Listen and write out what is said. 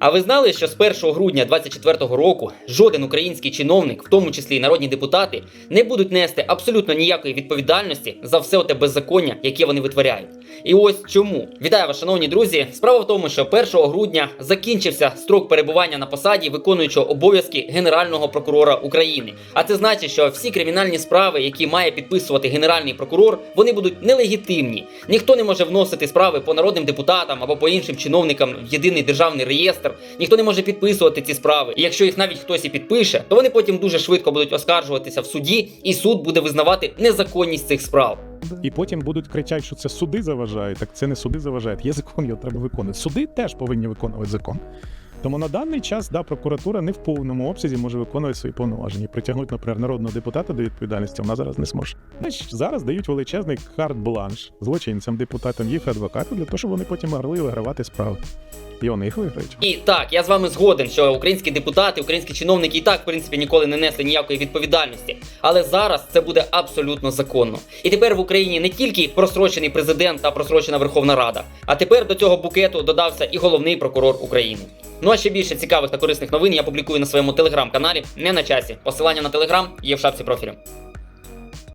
А ви знали, що з 1 грудня 2024 року жоден український чиновник, в тому числі і народні депутати, не будуть нести абсолютно ніякої відповідальності за все те беззаконня, яке вони витворяють. І ось чому вітаю вас, шановні друзі. Справа в тому, що 1 грудня закінчився строк перебування на посаді виконуючого обов'язки Генерального прокурора України. А це значить, що всі кримінальні справи, які має підписувати генеральний прокурор, вони будуть нелегітимні. Ніхто не може вносити справи по народним депутатам або по іншим чиновникам в єдиний державний реєстр. Ніхто не може підписувати ці справи. І якщо їх навіть хтось і підпише, то вони потім дуже швидко будуть оскаржуватися в суді, і суд буде визнавати незаконність цих справ. І потім будуть кричати, що це суди заважають. Так це не суди заважають. Є закон, його треба виконувати. Суди теж повинні виконувати закон. Тому на даний час да, прокуратура не в повному обсязі може виконувати свої повноваження. Притягнути, наприклад, народного депутата до відповідальності вона зараз не зможе. Зараз дають величезний карт-бланш злочинцям, депутатам, їх адвокату для того, щоб вони потім могли вигравати справи. І вони їх виграють. І так, я з вами згоден, що українські депутати, українські чиновники і так, в принципі, ніколи не несли ніякої відповідальності. Але зараз це буде абсолютно законно. І тепер в Україні не тільки просрочений президент та просрочена Верховна Рада, а тепер до цього букету додався і головний прокурор України. Ну а ще більше цікавих та корисних новин я публікую на своєму телеграм-каналі не на часі. Посилання на телеграм є в шапці профілю.